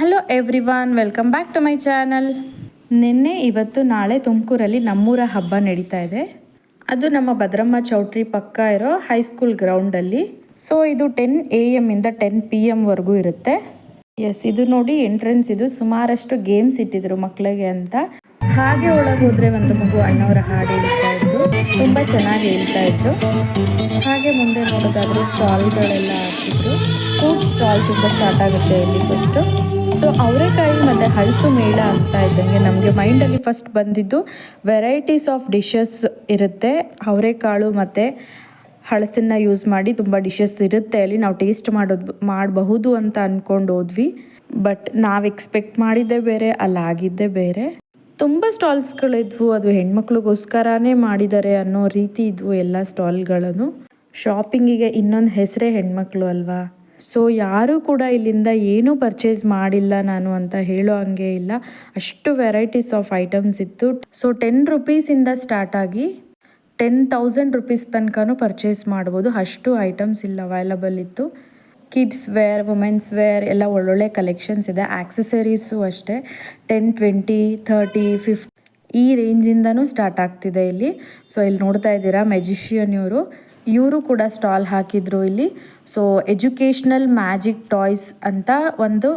Hello everyone welcome back to my channel ನಿನ್ನೆ ಇವತ್ತು ನಾಳೆ ತುಮಕೂರಲ್ಲಿ ನಮ್ಮೂರ ಹಬ್ಬ ನಡೀತಾ ಇದೆ. ಅದು ನಮ್ಮ ಭದ್ರಮ್ಮ ಚೌಟ್ರಿ ಪಕ್ಕ ಇರೋ ಹೈಸ್ಕೂಲ್ ಗ್ರೌಂಡಲ್ಲಿ ಸೊ ಇದು ಟೆನ್ ಎ ಎಮ್ಮಿಂದ ಟೆನ್ ಪಿ ಎಮ್ವರೆಗೂ ಇರುತ್ತೆ. ಎಸ್ ಇದು ನೋಡಿ ಎಂಟ್ರೆನ್ಸ್ ಇದು ಸುಮಾರಷ್ಟು ಗೇಮ್ಸ್ ಇಟ್ಟಿದ್ರು ಮಕ್ಕಳಿಗೆ ಅಂತ. ಹಾಗೆ ಒಳಗೆ ಹೋದ್ರೆ ಒಂದು ಮಗು ಅಣ್ಣವರ ಹಾಡು ಹೇಳ್ತಾ ಇದ್ರು ತುಂಬಾ ಚೆನ್ನಾಗಿ ಹೇಳ್ತಾ ಇದ್ರು ಹಾಗೆ ಮುಂದೆ ನೋಡೋದಾದ್ರೆ ಸ್ಟಾಲ್ಗಳೆಲ್ಲ ಹಾಕಿದ್ರು. ಫುಡ್ ಸ್ಟಾಲ್ ತುಂಬ ಸ್ಟಾರ್ಟ್ ಆಗುತ್ತೆ ಇಲ್ಲಿ ಫಸ್ಟು ಸೊ ಅವರೆಕಾಯಿ ಮತ್ತು ಹಳಸು ಮೇಳ ಅಂತ ಇದ್ದಂಗೆ ನಮಗೆ ಮೈಂಡಲ್ಲಿ ಫಸ್ಟ್ ಬಂದಿದ್ದು ವೆರೈಟೀಸ್ ಆಫ್ ಡಿಶಸ್ ಇರುತ್ತೆ. ಅವರೆಕಾಳು ಮತ್ತು ಹಳಸನ್ನ ಯೂಸ್ ಮಾಡಿ ತುಂಬ ಡಿಶಸ್ ಇರುತ್ತೆ. ಅಲ್ಲಿ ನಾವು ಟೇಸ್ಟ್ ಮಾಡೋದು, ಮಾಡಬಹುದು ಅಂತ ಅಂದ್ಕೊಂಡು ಹೋದ್ವಿ. ಬಟ್ ನಾವು ಎಕ್ಸ್ಪೆಕ್ಟ್ ಮಾಡಿದ್ದೆ ಬೇರೆ, ಅಲ್ಲಾಗಿದ್ದೆ ಬೇರೆ. ತುಂಬ ಸ್ಟಾಲ್ಸ್ಗಳಿದ್ವು, ಅದು ಹೆಣ್ಮಕ್ಳಿಗೋಸ್ಕರನೇ ಮಾಡಿದ್ದಾರೆ ಅನ್ನೋ ರೀತಿ ಇದ್ವು ಎಲ್ಲ ಸ್ಟಾಲ್ಗಳನ್ನು. ಶಾಪಿಂಗಿಗೆ ಇನ್ನೊಂದು ಹೆಸರೇ ಹೆಣ್ಮಕ್ಳು ಅಲ್ವಾ? ಸೊ ಯಾರೂ ಕೂಡ ಇಲ್ಲಿಂದ ಏನೂ ಪರ್ಚೇಸ್ ಮಾಡಿಲ್ಲ ನಾನು ಅಂತ ಹೇಳೋ ಹಂಗೆ ಇಲ್ಲ. ಅಷ್ಟು ವೆರೈಟೀಸ್ ಆಫ್ ಐಟಮ್ಸ್ ಇತ್ತು. ಸೊ ಟೆನ್ ರುಪೀಸಿಂದ ಸ್ಟಾರ್ಟ್ ಆಗಿ ಟೆನ್ ತೌಸಂಡ್ ರುಪೀಸ್ ತನಕನೂ ಪರ್ಚೇಸ್ ಮಾಡ್ಬೋದು. ಅಷ್ಟು ಐಟಮ್ಸ್ ಇಲ್ಲ ಅವೈಲಬಲ್ ಇತ್ತು. ಕಿಡ್ಸ್ ವೇರ್ ವುಮೆನ್ಸ್ ವೇರ್ ಎಲ್ಲ ಒಳ್ಳೊಳ್ಳೆ ಕಲೆಕ್ಷನ್ಸ್ ಇದೆ. ಆಕ್ಸೆಸರೀಸು ಅಷ್ಟೇ. ಟೆನ್ ಟ್ವೆಂಟಿ ಥರ್ಟಿ ಫಿಫ್ಟ್ ಈ ರೇಂಜಿಂದನೂ ಸ್ಟಾರ್ಟ್ ಆಗ್ತಿದೆ ಇಲ್ಲಿ. ಸೊ ಇಲ್ಲಿ ನೋಡ್ತಾ ಇದ್ದೀರಾ ಮೆಜಿಷಿಯನ್ ಇವರು. ಇವರು ಕೂಡ ಸ್ಟಾಲ್ ಹಾಕಿದ್ರು ಇಲ್ಲಿ. ಸೊ ಎಜುಕೇಷ್ನಲ್ ಮ್ಯಾಜಿಕ್ ಟಾಯ್ಸ್ ಅಂತ ಒಂದು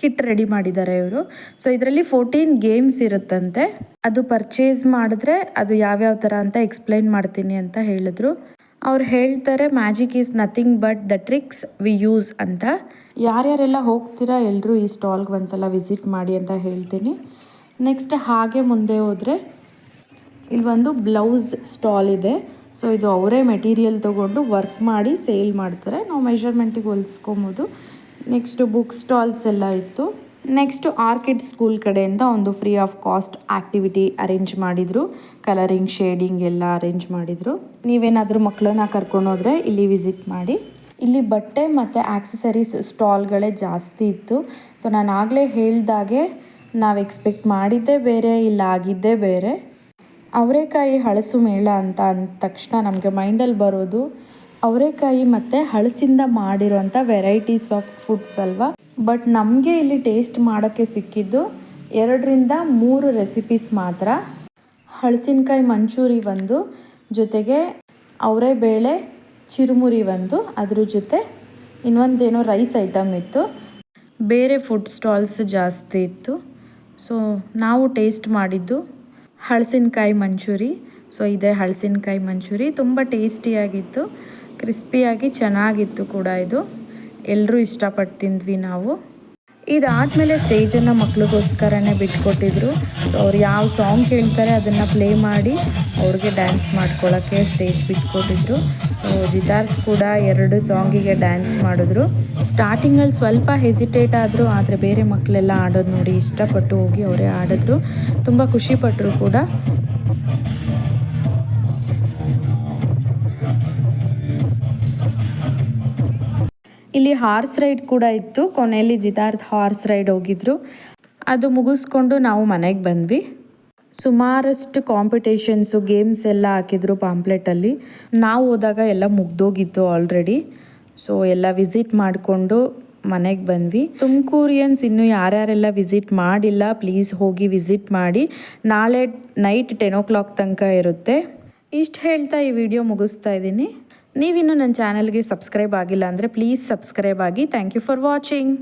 ಕಿಟ್ ರೆಡಿ ಮಾಡಿದ್ದಾರೆ ಇವರು. ಸೊ ಇದರಲ್ಲಿ ಫೋರ್ಟೀನ್ ಗೇಮ್ಸ್ ಇರುತ್ತಂತೆ. ಅದು ಪರ್ಚೇಸ್ ಮಾಡಿದ್ರೆ ಅದು ಯಾವ್ಯಾವ ಥರ ಅಂತ ಎಕ್ಸ್ಪ್ಲೈನ್ ಮಾಡ್ತೀನಿ ಅಂತ ಹೇಳಿದ್ರು. ಅವ್ರು ಹೇಳ್ತಾರೆ magic is nothing but the tricks we use ಅಂತ. ಯಾರ್ಯಾರೆಲ್ಲ ಹೋಗ್ತೀರಾ ಎಲ್ಲರೂ ಈ ಸ್ಟಾಲ್ಗೆ ಒಂದ್ಸಲ ವಿಸಿಟ್ ಮಾಡಿ ಅಂತ ಹೇಳ್ತೀನಿ. ನೆಕ್ಸ್ಟ್ ಹಾಗೆ ಮುಂದೆ ಹೋದರೆ ಇಲ್ಲಿ ಒಂದು ಬ್ಲೌಸ್ ಸ್ಟಾಲ್ ಇದೆ. ಸೊ ಇದು ಅವರೇ ಮೆಟೀರಿಯಲ್ ತೊಗೊಂಡು ವರ್ಕ್ ಮಾಡಿ ಸೇಲ್ ಮಾಡ್ತಾರೆ. ನಾವು ಮೆಷರ್ಮೆಂಟಿಗೆ ಹೊಲಿಸ್ಕೊಬೋದು. ನೆಕ್ಸ್ಟು ಬುಕ್ ಸ್ಟಾಲ್ಸ್ ಎಲ್ಲ ಇತ್ತು. ನೆಕ್ಸ್ಟು ಆರ್ಕಿಡ್ ಸ್ಕೂಲ್ ಕಡೆಯಿಂದ ಒಂದು free of cost activity arrange ಮಾಡಿದರು. ಕಲರಿಂಗ್ ಶೇಡಿಂಗ್ ಎಲ್ಲ ಅರೇಂಜ್ ಮಾಡಿದರು. ನೀವೇನಾದರೂ ಮಕ್ಕಳನ್ನ ಕರ್ಕೊಂಡೋದ್ರೆ ಇಲ್ಲಿ ವಿಸಿಟ್ ಮಾಡಿ. ಇಲ್ಲಿ ಬಟ್ಟೆ ಮತ್ತು ಆಕ್ಸೆಸರೀಸ್ ಸ್ಟಾಲ್ಗಳೇ ಜಾಸ್ತಿ ಇತ್ತು. ಸೊ ನಾನು ಆಗಲೇ ಹೇಳ್ದಾಗೆ ನಾವು ಎಕ್ಸ್ಪೆಕ್ಟ್ ಮಾಡಿದ್ದೇ ಬೇರೆ, ಇಲ್ಲ ಆಗಿದ್ದೇ ಬೇರೆ. ಅವರೆಕಾಯಿ ಹಳಸು ಮೇಳ ಅಂತ ಅಂದ ತಕ್ಷಣ ನಮಗೆ ಮೈಂಡಲ್ಲಿ ಬರೋದು. ಅವರೆಕಾಯಿ ಮತ್ತು ಹಳಸಿಂದ ಮಾಡಿರೋಂಥ ವೆರೈಟೀಸ್ ಆಫ್ ಫುಡ್ಸ್ ಅಲ್ವಾ? ಬಟ್ ನಮಗೆ ಇಲ್ಲಿ ಟೇಸ್ಟ್ ಮಾಡೋಕ್ಕೆ ಸಿಕ್ಕಿದ್ದು ಎರಡರಿಂದ ಮೂರು ರೆಸಿಪೀಸ್ ಮಾತ್ರ. ಹಳಸಿನಕಾಯಿ ಮಂಚೂರಿ ಒಂದು, ಜೊತೆಗೆ ಅವರೆಬೇಳೆ ಚಿರುಮುರಿ ಒಂದು, ಅದ್ರ ಜೊತೆ ಇನ್ನೊಂದೇನೋ ರೈಸ್ ಐಟಮ್ ಇತ್ತು. ಬೇರೆ ಫುಡ್ ಸ್ಟಾಲ್ಸ್ ಜಾಸ್ತಿ ಇತ್ತು. ಸೊ ನಾವು ಟೇಸ್ಟ್ ಮಾಡಿದ್ದು ಹಳಸಿನಕಾಯಿ ಮಂಚೂರಿ. ಸೊ ಇದೆ ಹಳಸಿನಕಾಯಿ ಮಂಚೂರಿ. ತುಂಬ ಟೇಸ್ಟಿಯಾಗಿತ್ತು ಕ್ರಿಸ್ಪಿಯಾಗಿ ಚೆನ್ನಾಗಿತ್ತು ಕೂಡ ಇದು. ಎಲ್ಲರೂ ಇಷ್ಟಪಟ್ಟು ತಿಂದ್ವಿ ನಾವು. ಇದಾದಮೇಲೆ ಸ್ಟೇಜನ್ನು ಮಕ್ಳಿಗೋಸ್ಕರನೇ ಬಿಟ್ಕೊಟ್ಟಿದ್ರು. ಸೊ ಅವ್ರು ಯಾವ ಸಾಂಗ್ ಕೇಳ್ತಾರೆ ಅದನ್ನು ಪ್ಲೇ ಮಾಡಿ ಅವ್ರಿಗೆ ಡ್ಯಾನ್ಸ್ ಮಾಡ್ಕೊಳ್ಳೋಕ್ಕೆ ಸ್ಟೇಜ್ ಬಿಟ್ಕೊಟ್ಟಿದ್ರು. ಸೊ ಜಿತಾರ್ ಕೂಡ ಎರಡು ಸಾಂಗಿಗೆ ಡ್ಯಾನ್ಸ್ ಮಾಡಿದ್ರು. ಸ್ಟಾರ್ಟಿಂಗಲ್ಲಿ ಸ್ವಲ್ಪ ಹೆಸಿಟೇಟ್ ಆದರೂ, ಆದರೆ ಬೇರೆ ಮಕ್ಕಳೆಲ್ಲ ಆಡೋದು ನೋಡಿ ಇಷ್ಟಪಟ್ಟು ಹೋಗಿ ಅವರೇ ಆಡಿದ್ರು. ತುಂಬ ಖುಷಿಪಟ್ಟರು ಕೂಡ. ಇಲ್ಲಿ ಹಾರ್ಸ್ ರೈಡ್ ಕೂಡ ಇತ್ತು. ಕೊನೆಯಲ್ಲಿ ಜಿದಾರ್ದ್ ಹಾರ್ಸ್ ರೈಡ್ ಹೋಗಿದ್ರು. ಅದು ಮುಗಿಸ್ಕೊಂಡು ನಾವು ಮನೆಗೆ ಬಂದ್ವಿ. ಸುಮಾರಷ್ಟು ಕಾಂಪಿಟೇಷನ್ಸು ಗೇಮ್ಸ್ ಎಲ್ಲ ಹಾಕಿದ್ರು ಪಾಂಪ್ಲೆಟಲ್ಲಿ ನಾವು ಹೋದಾಗ ಎಲ್ಲ ಮುಗ್ದೋಗಿತ್ತು ಆಲ್ರೆಡಿ ಸೊ ಎಲ್ಲ ವಿಸಿಟ್ ಮಾಡಿಕೊಂಡು ಮನೆಗೆ ಬಂದ್ವಿ. ತುಮಕೂರಿಯನ್ಸ್ ಇನ್ನೂ ಯಾರ್ಯಾರೆಲ್ಲ ವಿಸಿಟ್ ಮಾಡಿಲ್ಲ ಪ್ಲೀಸ್ ಹೋಗಿ ವಿಸಿಟ್ ಮಾಡಿ. ನಾಳೆ ನೈಟ್ ಟೆನ್ ಓ ಕ್ಲಾಕ್ ತನಕ ಇರುತ್ತೆ. ಇಷ್ಟು ಹೇಳ್ತಾ ಈ ವಿಡಿಯೋ ಮುಗಿಸ್ತಾ ಇದ್ದೀನಿ. ನೀವಿನ್ನೂ ನನ್ನ ಚಾನಲ್ಗೆ ಸಬ್ಸ್ಕ್ರೈಬ್ ಆಗಿಲ್ಲ ಅಂದರೆ ಪ್ಲೀಸ್ ಸಬ್ಸ್ಕ್ರೈಬ್ ಆಗಿ. Thank you for watching